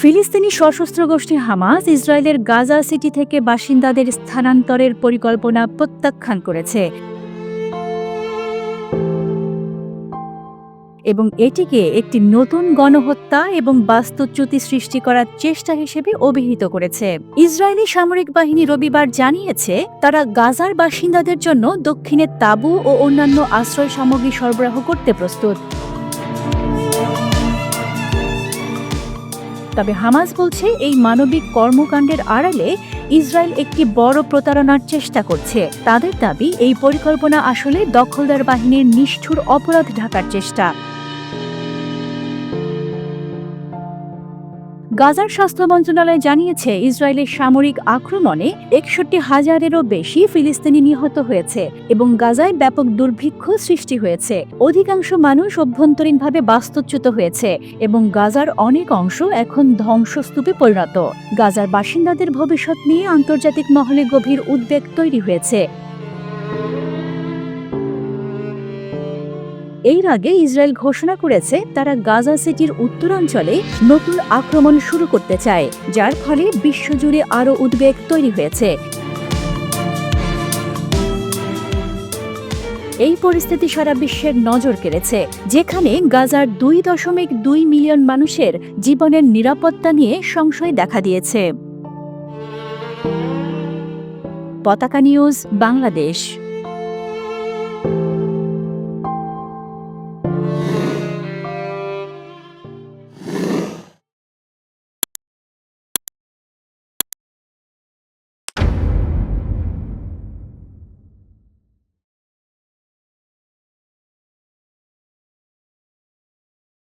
ফিলিস্তিনি সশস্ত্র গোষ্ঠী হামাস ইসরায়েলের গাজা সিটি থেকে বাসিন্দাদের স্থানান্তরের পরিকল্পনা প্রত্যাখ্যান করেছে। এবং এটিকে একটি নতুন গণহত্যা এবং বাস্তুচ্যুতি সৃষ্টি করার চেষ্টা হিসেবে অভিহিত করেছে। ইসরায়েলি সামরিক বাহিনী রবিবার জানিয়েছে, তারা গাজার বাসিন্দাদের জন্য দক্ষিণে তাঁবু ও অন্যান্য আশ্রয় সামগ্রী সরবরাহ করতে প্রস্তুত। তবে হামাস বলছে এই মানবিক কর্মকাণ্ডের আড়ালে ইসরায়েল একটি বড় প্রতারণার চেষ্টা করছে। তাদের দাবি, এই পরিকল্পনা আসলে দখলদার বাহিনীর নিষ্ঠুর অপরাধ ঢাকার চেষ্টা। গাজার স্বাস্থ্য মন্ত্রণালয় জানিয়েছে, ইসরায়েলের সামরিক আক্রমণে একষট্টি হাজারেরও বেশি ফিলিস্তিনি নিহত হয়েছে এবং গাজায় ব্যাপক দুর্ভিক্ষ সৃষ্টি হয়েছে। অধিকাংশ মানুষ অভ্যন্তরীণভাবে বাস্তুচ্যুত হয়েছে এবং গাজার অনেক অংশ এখন ধ্বংসস্তূপে পরিণত। গাজার বাসিন্দাদের ভবিষ্যৎ নিয়ে আন্তর্জাতিক মহলে গভীর উদ্বেগ তৈরি হয়েছে। এর আগে ইসরায়েল ঘোষণা করেছে তারা গাজা সিটির উত্তরাঞ্চলে নতুন আক্রমণ শুরু করতে চায়, যার ফলে বিশ্বজুড়ে আরও উদ্বেগ তৈরি হয়েছে। এই পরিস্থিতি সারা বিশ্বের নজর কেড়েছে, যেখানে গাজার দুই দশমিক দুই মিলিয়ন মানুষের জীবনের নিরাপত্তা নিয়ে সংশয় দেখা দিয়েছে। পতাকা নিউজ, বাংলাদেশ।